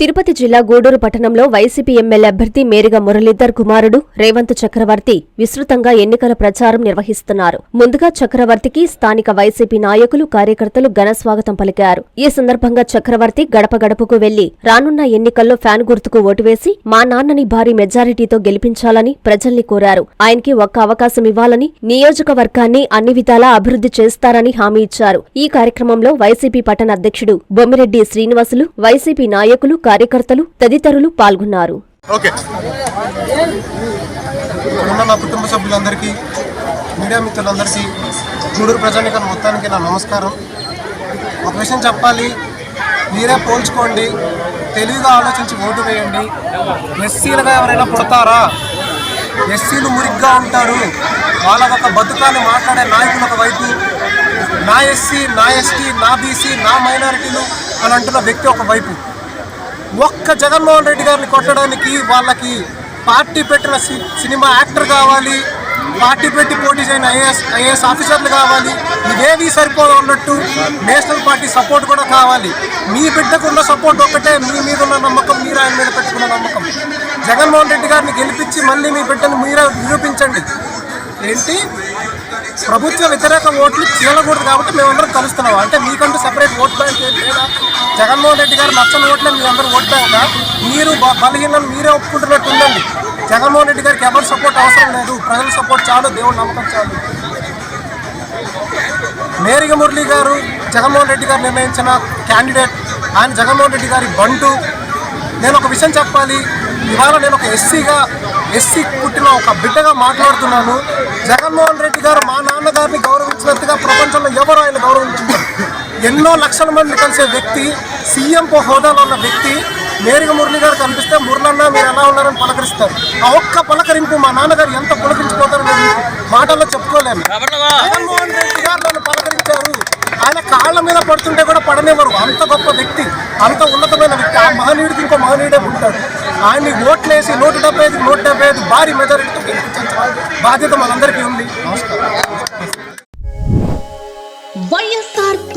తిరుపతి జిల్లా గూడూరు పట్టణంలో YCP MLA అభ్యర్థి మేరిగా మురళీధర్ కుమారుడు రేవంత్ చక్రవర్తి విస్తృతంగా ఎన్నికల ప్రచారం నిర్వహిస్తున్నారు. ముందుగా చక్రవర్తికి స్థానిక వైసీపీ నాయకులు కార్యకర్తలు ఘన స్వాగతం పలికారు. ఈ సందర్భంగా చక్రవర్తి గడప గడపకు వెళ్ళి రానున్న ఎన్నికల్లో ఫ్యాన్ గుర్తుకు ఓటు వేసి మా నాన్నని భారీ మెజారిటీతో గెలిపించాలని ప్రజల్ని కోరారు. ఆయనకి ఒక్క అవకాశం ఇవ్వాలని నియోజకవర్గాన్ని అన్ని విధాలా అభివృద్ధి చేస్తారని హామీ ఇచ్చారు. ఈ కార్యక్రమంలో వైసీపీ పట్టణ అధ్యక్షుడు బొమ్మిరెడ్డి శ్రీనివాసులు వైసీపీ నాయకులు కార్యకర్తలు తదితరులు పాల్గొన్నారు. ఓకే. నా కుటుంబ సభ్యులందరికీ మీడియా మిత్రులందరికీ గూడూరు ప్రజానికం మొత్తానికి నా నమస్కారం. ఒక విషయం చెప్పాలి. మీరే పోల్చుకోండి. తెలివిగా ఆలోచించి ఓటు వేయండి. ఎస్సీలుగా ఎవరైనా పుడతారా? ఎస్సీలు మురిగ్గా ఉంటారు. వాళ్ళ ఒక బతుకాన్ని మాట్లాడే నాయకులు ఒక వైపు నా ఎస్సీ నా ఎస్టీ నా బీసీ నా మైనారిటీలు అని అంటున్న వ్యక్తి ఒక వైపు. ఒక్క జగన్మోహన్ రెడ్డి గారిని కొట్టడానికి వాళ్ళకి పార్టీ పెట్టిన సి- సినిమా యాక్టర్ కావాలి పార్టీ పెట్టి పోటీ చేయని ఐఏఎస్ ఐఏఎస్ ఆఫీసర్లు కావాలి ఇవేవి సరిపోదు అన్నట్టు నేషనల్ పార్టీ సపోర్ట్ కూడా కావాలి. మీ బిడ్డకు ఉన్న సపోర్ట్ ఒక్కటే మీ మీద ఉన్న నమ్మకం మీరు ఆయన మీద పెట్టుకున్న నమ్మకం. జగన్మోహన్ రెడ్డి గారిని గెలిపించి మళ్ళీ మీ బిడ్డను మీరే నిరూపించండి. ఏంటి? ప్రభుత్వ వ్యతిరేక ఓట్లు చీలకూడదు కాబట్టి మేమందరం కలుస్తున్నాం. అంటే మీకంటూ సెపరేట్ ఓట్ బ్యాంక్ లేదా? జగన్మోహన్ రెడ్డి గారు లక్షల ఓట్లే మీరు అందరూ ఓట్ మీరు బ- బలహీనలు మీరే ఒప్పుకుంటున్నట్టు ఉండండి. జగన్మోహన్ రెడ్డి గారికి ఎవరి సపోర్ట్ అవసరం లేదు. ప్రజల సపోర్ట్ చాలు దేవుడు నమ్మకం చాలు. మేరిగ మురళి గారు జగన్మోహన్ రెడ్డి గారు నిర్ణయించిన క్యాండిడేట్. ఆయన జగన్మోహన్ రెడ్డి గారి బంటు. నేను ఒక విషయం చెప్పాలి. ఇవాళ నేను ఒక ఎస్సీగా ఎస్సీ పుట్టిన ఒక బిడ్డగా మాట్లాడుతున్నాను. జగన్మోహన్ రెడ్డి గారు మా నాన్నగారిని గౌరవించినట్టుగా ప్రపంచంలో ఎవరు ఆయన గౌరవించారు ఎన్నో లక్షల మంది కలిసే వ్యక్తి సీఎం హోదాలో ఉన్న వ్యక్తి నేరుగా మురళి గారు కనిపిస్తే మురళన్న మీరు ఎలా ఉన్నారని పలకరిస్తారు. ఆ ఒక్క పలకరింపు మా నాన్నగారు ఎంత పులకరించిపోతారో నేను మాటల్లో చెప్పుకోలేను. జగన్మోహన్ రెడ్డి గారు నన్ను పలకరించారు. ఆయన కాళ్ళ మీద పడుతుంటే కూడా పడనివ్వరు. అంత గొప్ప వ్యక్తి అంత ఉన్నతమైన వ్యక్తి. ఆ మహనీయుడికి ఇంకో మహనీయుడే ఉంటాడు ఆయన్ని ఓట్లేసి నూట డెబ్బై ఐదు నూట డెబ్బై ఐదు భారీ మెజారిటీతో బాధ్యత మనందరికీ ఉంది. నమస్కారం.